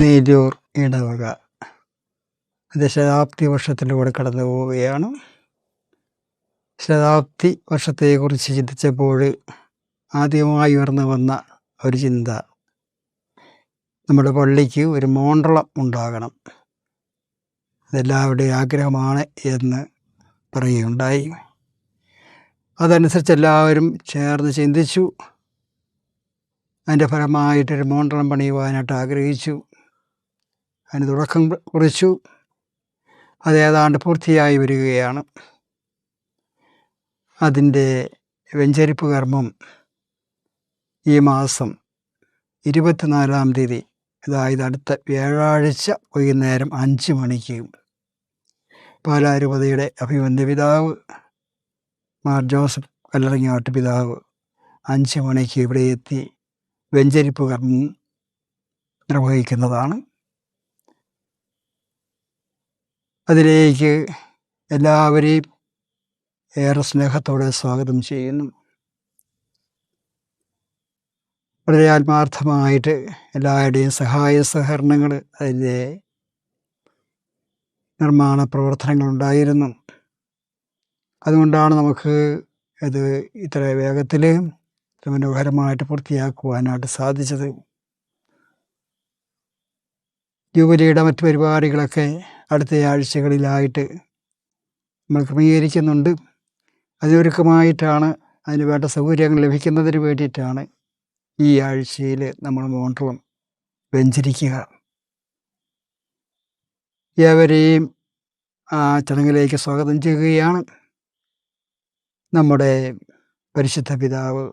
നീലൂർ ഇടവക. അത് വർഷത്തിന്റെ കൂടെ കടന്നു പോവുകയാണ്. ശതാബ്ദി വർഷത്തെക്കുറിച്ച് ചിന്തിച്ചപ്പോൾ ആദ്യമായി ഉയർന്നു വന്ന ഒരു ചിന്ത. നമ്മുടെ പള്ളിക്ക് ഒരു മോണ്ടളം ഉണ്ടാകണം. അതെല്ലാവരുടെയും ആഗ്രഹമാണ് എന്ന് പറയുകയുണ്ടായി. അതനുസരിച്ച് എല്ലാവരും ചേർന്ന് ചിന്തിച്ചു. അതിന്റെ ഫലമായിട്ടൊരു മോണ്ടളം പണിയുവാനായിട്ട് ആഗ്രഹിച്ചു. അതിന് തുടക്കം കുറിച്ചു. അത് ഏതാണ്ട് പൂർത്തിയായി വരികയാണ്. അതിന്റെ വെഞ്ചരിപ്പ് കർമ്മം ഈ മാസം ഇരുപത്തിനാലാം തീയതി അതായത് അടുത്ത വ്യാഴാഴ്ച വൈകുന്നേരം അഞ്ച് മണിക്ക് പാലാരൂപതയുടെ അഭിമന്യ പിതാവ് മാർ ജോസഫ് കല്ലറങ്ങാട്ട് പിതാവ് അഞ്ച് മണിക്ക് ഇവിടെ എത്തി വെഞ്ചരിപ്പ് കർമ്മം നിർവഹിക്കുന്നതാണ്. അതിലേക്ക് എല്ലാവരെയും ഏറെ സ്നേഹത്തോടെ സ്വാഗതം ചെയ്യുന്നു. വളരെ ആത്മാർത്ഥമായിട്ട് എല്ലാവരുടെയും സഹായ സഹകരണങ്ങൾ അതിന്റെ നിർമ്മാണ പ്രവർത്തനങ്ങളുണ്ടായിരുന്നു അതുകൊണ്ടാണ് നമുക്ക് ഇത് ഇത്ര വേഗത്തിൽ മനോഹരമായിട്ട് പൂർത്തിയാക്കുവാനായിട്ട് സാധിച്ചത്. ജൂബിലിയുടെ മറ്റ് പരിപാടികളൊക്കെ അടുത്ത ആഴ്ചകളിലായിട്ട് നമ്മൾ ക്രമീകരിക്കുന്നുണ്ട്. അതിനൊരുക്കമായിട്ടാണ് അതിന് വേണ്ട സൗകര്യങ്ങൾ ലഭിക്കുന്നതിന് വേണ്ടിയിട്ടാണ് ഈ ആഴ്ചയിൽ നമ്മൾ മോണ്ടറും വെഞ്ചരിക്കുക. ഏവരെയും ആ ചടങ്ങിലേക്ക് സ്വാഗതം ചെയ്യുകയാണ് നമ്മുടെ പരിശുദ്ധ പിതാവ്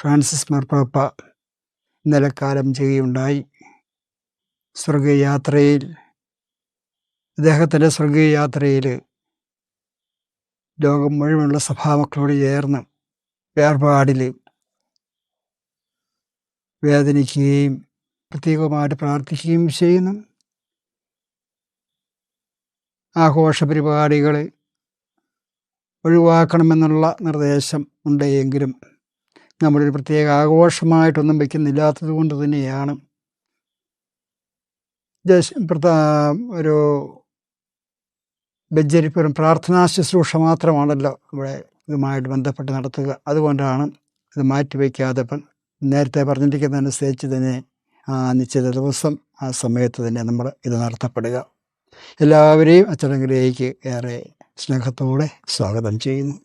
ഫ്രാൻസിസ് മാർപ്പാപ്പ. ഇന്നലെ കാലം ചെയ്യുകയുണ്ടായി. സ്വർഗയാത്രയിൽ അദ്ദേഹത്തിന്റെ സ്വർഗീയയാത്രയിൽ ലോകം മുഴുവനുള്ള സഭാമക്കളോട് ചേർന്ന് വേർപാടിൽ വേദനിക്കുകയും പ്രത്യേകമായിട്ട് പ്രാർത്ഥിക്കുകയും ചെയ്യുന്നു. ആഘോഷ പരിപാടികൾ ഒഴിവാക്കണമെന്നുള്ള നിർദ്ദേശം ഉണ്ടെങ്കിലും നമ്മളൊരു പ്രത്യേക ആഘോഷമായിട്ടൊന്നും വയ്ക്കുന്നില്ലാത്തത് കൊണ്ട് തന്നെയാണ് ഒരു ബജ്ജരിപ്പുരം പ്രാർത്ഥനാ ശുശ്രൂഷ മാത്രമാണല്ലോ ഇവിടെ ഇതുമായിട്ട് ബന്ധപ്പെട്ട് നടത്തുക. അതുകൊണ്ടാണ് ഇത് മാറ്റിവെക്കാതെ നേരത്തെ പറഞ്ഞിരിക്കുന്നതനുസരിച്ച് തന്നെ ആ നിശ്ചിത ദിവസം ആ സമയത്ത് തന്നെ നമ്മൾ ഇത് നടത്തപ്പെടുക. എല്ലാവരെയും അച്ചടങ്കിലേക്ക് ഏറെ സ്നേഹത്തോടെ സ്വാഗതം ചെയ്യുന്നു.